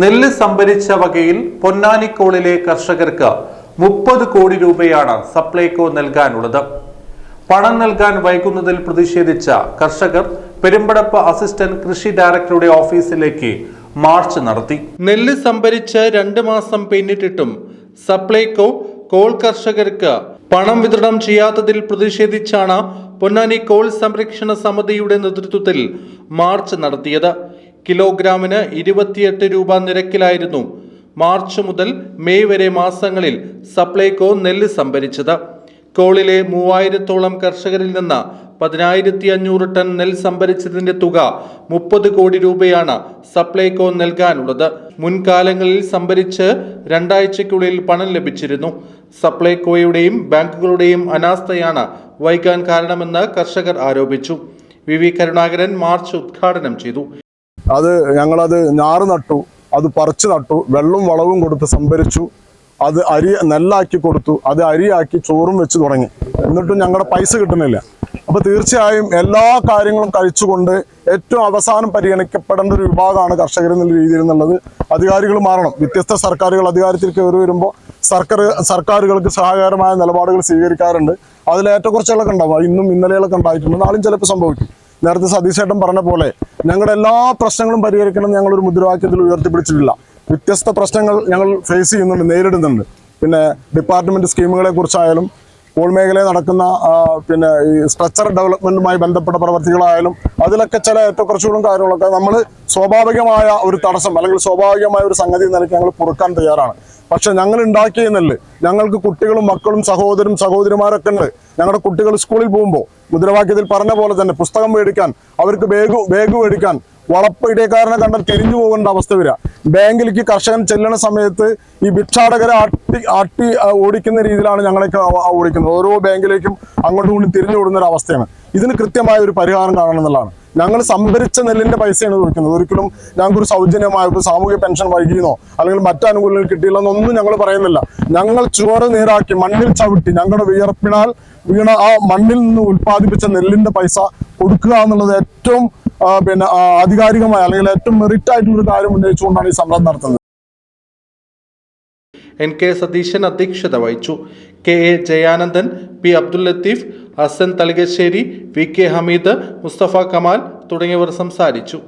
നെല്ല് സംഭരിച്ച വകയിൽ പൊന്നാനിക്കോളിലെ കർഷകർക്ക് മുപ്പത് കോടി രൂപയാണ് സപ്ലൈകോ നൽകാനുള്ളത്. പണം നൽകാൻ വൈകുന്നതിൽ പ്രതിഷേധിച്ച കർഷകർ പെരുമ്പടപ്പ് അസിസ്റ്റന്റ് കൃഷി ഡയറക്ടറുടെ ഓഫീസിലേക്ക് മാർച്ച് നടത്തി. നെല്ല് സംഭരിച്ച് രണ്ട് മാസം പിന്നിട്ടിട്ടും സപ്ലൈകോ കോൾ കർഷകർക്ക് പണം വിതരണം ചെയ്യാത്തതിൽ പ്രതിഷേധിച്ചാണ് പൊന്നാനി കോൾ സംരക്ഷണ സമിതിയുടെ നേതൃത്വത്തിൽ മാർച്ച് നടത്തിയത്. കിലോഗ്രാമിന് ഇരുപത്തിയെട്ട് രൂപ നിരക്കിലായിരുന്നു മാർച്ച് മുതൽ മെയ് വരെ മാസങ്ങളിൽ സപ്ലൈകോ നെല്ല് സംഭരിച്ചത്. കോളിലെ മൂവായിരത്തോളം കർഷകരിൽ നിന്ന് പതിനായിരത്തി അഞ്ഞൂറ് ടൺ നെൽ സംഭരിച്ചതിന്റെ തുക മുപ്പത് കോടി രൂപയാണ് സപ്ലൈകോ നൽകാനുള്ളത്. മുൻകാലങ്ങളിൽ സംഭരിച്ച് രണ്ടാഴ്ചയ്ക്കുള്ളിൽ പണം ലഭിച്ചിരുന്നു. സപ്ലൈകോയുടെയും ബാങ്കുകളുടെയും അനാസ്ഥയാണ് വൈകാൻ കാരണമെന്ന് കർഷകർ ആരോപിച്ചു. വി വി കരുണാകരൻ മാർച്ച് ഉദ്ഘാടനം ചെയ്തു. അത് ഞങ്ങളത് ഞാറ് നട്ടു അത് പറിച്ചു നട്ടു വെള്ളവും വളവും കൊടുത്ത് സംഭരിച്ചു അത് അരി നെല്ലാക്കി കൊടുത്തു അത് അരിയാക്കി ചോറും വെച്ച് തുടങ്ങി. എന്നിട്ടും ഞങ്ങളുടെ പൈസ കിട്ടുന്നില്ല. അപ്പൊ തീർച്ചയായും എല്ലാ കാര്യങ്ങളും കഴിച്ചുകൊണ്ട് ഏറ്റവും അവസാനം പരിഗണിക്കപ്പെടേണ്ട ഒരു വിഭാഗമാണ് കർഷകർ എന്നുള്ള രീതിയിൽ എന്നുള്ളത് അധികാരികൾ മാറണം. വ്യത്യസ്ത സർക്കാരുകൾ അധികാരത്തിൽ കയറി വരുമ്പോൾ സർക്കാർ സർക്കാരുകൾക്ക് സഹായകരമായ നിലപാടുകൾ സ്വീകരിക്കാറുണ്ട്. അതിൽ ഏറ്റക്കുറച്ചുകളൊക്കെ ഉണ്ടാവും ഇന്നും ഇന്നലെകളൊക്കെ ഉണ്ടായിട്ടുണ്ട്. നാളെയും ചിലപ്പോൾ സംഭവിക്കും. നേരത്തെ സതീശേട്ടൻ പറഞ്ഞ പോലെ ഞങ്ങളുടെ എല്ലാ പ്രശ്നങ്ങളും പരിഹരിക്കണം ഞങ്ങൾ ഒരു മുദ്രാവാക്യത്തിൽ ഉയർത്തിപ്പിടിച്ചിട്ടില്ല. വ്യത്യസ്ത പ്രശ്നങ്ങൾ ഞങ്ങൾ ഫേസ് ചെയ്യുന്നുണ്ട് നേരിടുന്നുണ്ട്. പിന്നെ ഡിപ്പാർട്ട്മെന്റ് സ്കീമുകളെ കുറിച്ചായാലും കോൾ മേഖലയിൽ നടക്കുന്ന പിന്നെ ഈ സ്ട്രക്ചർ ഡെവലപ്മെന്റുമായി ബന്ധപ്പെട്ട പ്രവർത്തികളായാലും അതിലൊക്കെ ചില ഏറ്റക്കുറച്ചുകളും കാര്യങ്ങളൊക്കെ നമ്മൾ സ്വാഭാവികമായ ഒരു തടസ്സം അല്ലെങ്കിൽ സ്വാഭാവികമായ ഒരു സംഗതി നിലയ്ക്ക് ഞങ്ങൾ പൊറുക്കാൻ തയ്യാറാണ്. പക്ഷെ ഞങ്ങൾ ഉണ്ടാക്കിയ നെല്ല് ഞങ്ങൾക്ക് കുട്ടികളും മക്കളും സഹോദരും സഹോദരിമാരൊക്കെ ഉണ്ട്. ഞങ്ങളുടെ കുട്ടികൾ സ്കൂളിൽ പോകുമ്പോൾ മുദ്രാവാക്യത്തിൽ പറഞ്ഞ പോലെ തന്നെ പുസ്തകം മേടിക്കാൻ അവർക്ക് ബാഗ് ബാഗ് മേടിക്കാൻ വളപ്പ് ഇടയക്കാരനെ കണ്ടാൽ തിരിഞ്ഞു പോകേണ്ട അവസ്ഥ വരിക. ബാങ്കിലേക്ക് കർഷകൻ ചെല്ലുന്ന സമയത്ത് ഈ ഭിക്ഷാടകരെ അട്ടി അട്ടി ഓടിക്കുന്ന രീതിയിലാണ് ഞങ്ങളൊക്കെ ഓടിക്കുന്നത്. ഓരോ ബാങ്കിലേക്കും അങ്ങോട്ടും ഇങ്ങോട്ടും തിരിഞ്ഞു ഓടുന്ന ഒരു അവസ്ഥയാണ്. ഇതിന് കൃത്യമായ ഒരു പരിഹാരം കാണണം എന്നുള്ളതാണ്. ഞങ്ങൾ സംഭരിച്ച നെല്ലിന്റെ പൈസയാണ് ചോദിക്കുന്നത് ഒരിക്കലും ഞങ്ങൾക്കൊരു സൗജന്യമായ ഒരു സാമൂഹ്യ പെൻഷൻ വൈകിയെന്നോ അല്ലെങ്കിൽ മറ്റു ആനുകൂല്യങ്ങൾ കിട്ടിയില്ലെന്നൊന്നും ഞങ്ങൾ പറയുന്നില്ല. ഞങ്ങൾ ചോറ് നീരാക്കി മണ്ണിൽ ചവിട്ടി ഞങ്ങളുടെ വിയർപ്പിനാൽ വീണ ആ മണ്ണിൽ നിന്ന് ഉൽപ്പാദിപ്പിച്ച നെല്ലിന്റെ പൈസ കൊടുക്കുക എന്നുള്ളത് ഏറ്റവും പിന്നെ ആധികാരികമായ അല്ലെങ്കിൽ ഏറ്റവും മെറിറ്റ് ആയിട്ടുള്ള ഒരു കാര്യം ഉന്നയിച്ചുകൊണ്ടാണ് ഈ സമരം നടത്തുന്നത്. എൻ കെ സതീശൻ അധ്യക്ഷത വഹിച്ചു. K A Jayanandan P Abdul Latheef Hasan Thalakassery V K Hameed Mustafa Kamal തുടങ്ങിയവർ സംസാരിച്ചു.